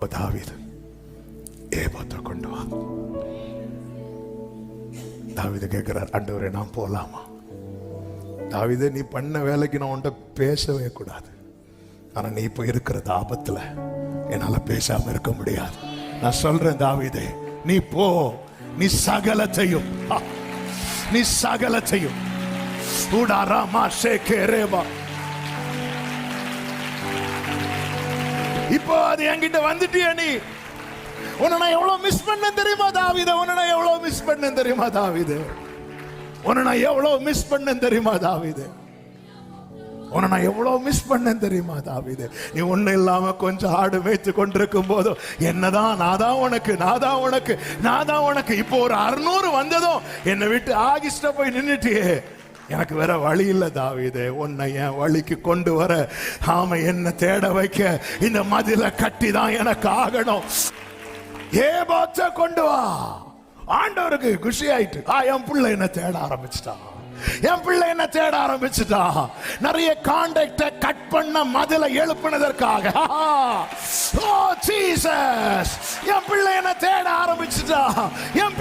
அப்ப தாவீது ஏபாத்தை கொண்டு வா. தாவீது கேட்கிறார் அண்டவரே நான் போலாமா? தாவீது நீ பண்ண வேலைக்கு நான் உன்கிட்ட பேசவே கூடாது. ஆனா நீ இப்போ இருக்கிறது ஆபத்தில். என்னால பேசாம இருக்க முடியாது. நான் சொல்றேன் தாவீதே நீ போ. நீ சகலத்தையும் நீ சகலத்தையும். உடாராமா சேகேரேவா இப்போ அது என்கிட்ட வந்துட்டிய நீ. உன்னை நான் எவ்வளவு மிஸ் பண்ண தெரியுமா தாவித? உன்னை நான் எவ்வளவு மிஸ் பண்ண தெரியுமா தாவிது? உன்னை நான் எவ்வளவு மிஸ் பண்ண தெரியுமா தாவிது? உன்னை நான் எவ்வளவு மிஸ் பண்ணேன் தெரியுமா தாவிது? நீ ஒண்ணு இல்லாம கொஞ்சம் ஆடு மேய்த்து கொண்டிருக்கும் போதும் என்னதான் நான் தான் உனக்கு நான் தான் உனக்கு நான் தான் உனக்கு இப்போ ஒரு அறுநூறு வந்ததும் என்னை விட்டு ஆகிஸ்ட போய் நின்னுட்டியே. எனக்கு வேற வழி இல்லை தாவிதே உன்னை என் வழிக்கு கொண்டு வர ஆம என்ன தேட வைக்க இந்த மதில கட்டி தான் எனக்கு ஆகணும் ஏ பாச்ச கொண்டு வா ஆண்டவருக்கு குஷி ஆயிட்டு ஆ என் பிள்ளை என்ன தேட ஆரம்பிச்சிட்டான் என் பிள்ளை என்ன தேட ஆரம்பிச்சுட்டா நிறைய கான்டாக்ட கட் பண்ண மதில எழுப்பினதற்காக ஓ ஜீசஸ் என் பிள்ளை என்ன தேட ஆரம்பிச்சுட்டா என்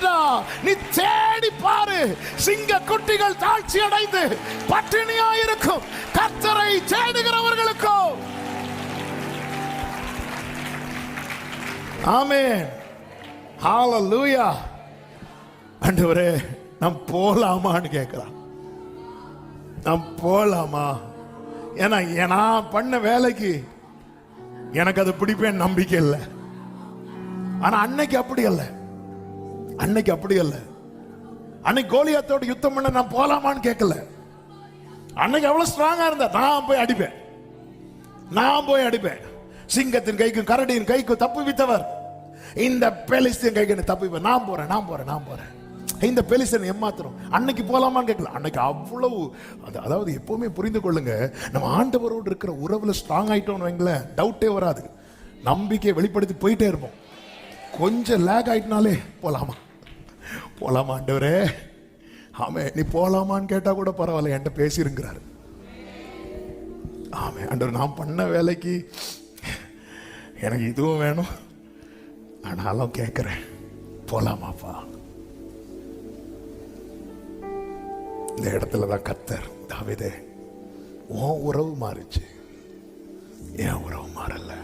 பிள்ளை நீ தேடி பாரு. சிங்க குட்டிகள் தாழ்ச்சி அடைந்து பட்டினியா இருக்கும். கத்தரை தேடுகிறவர்களுக்கும். ஆமென். லூயா ஆண்டவரே நம் போலாமான்னு கேட்கிறான். நம் போலாமா? ஏன்னா நான் பண்ண வேலைக்கு எனக்கு அது பிடிப்பேன் நம்பிக்கை இல்லை. ஆனா அன்னைக்கு அப்படி இல்லை அன்னைக்கு அப்படி அல்ல. அன்னைக்கு கோலியாத்தோட யுத்தம் பண்ண நான் போலாமான்னு கேட்கல. அன்னைக்கு அவ்வளவு ஸ்ட்ராங்கா இருந்தா. நான் போய் அடிப்பேன். நான் போய் அடிப்பேன். சிங்கத்தின் கைக்கும் கரடியின் கைக்கும் தப்பு வித்தவர். இந்த பெலிஸ்தின் கைக்கு தப்பு நான் போறேன் நான் போறேன் நான் போறேன். இந்த பெலிசன் ஏமாத்துறோம். அன்னைக்கு போலாமான்னு கேட்கல. அன்னைக்கு அவ்வளவு அது- அதாவது எப்பவுமே புரிந்து கொள்ளுங்க. நம்ம ஆண்டவரோடு இருக்கிற உறவுல ஸ்ட்ராங் ஆயிட்டோம்னு வைங்களேன் டவுட்டே வராது. நம்பிக்கையை வெளிப்படுத்தி போயிட்டே இருப்போம். கொஞ்சம் லேக் ஆயிட்டனாலே போலாமா? போலாமா ஆண்டவரே? ஆமே நீ போலாமான்னு கேட்டா கூட பரவாயில்ல என்கிட்ட பேசிருங்கிறாரு. ஆமே ஆண்டவர் நான் பண்ண வேலைக்கு எனக்கு இதுவும் வேணும். ஆனாலும் கேட்குறேன் போலாமாப்பா. இந்த இடத்துல தான் கத்தர் தாவிதே உன் உறவு மாறிச்சு. என் உறவு மாறலை.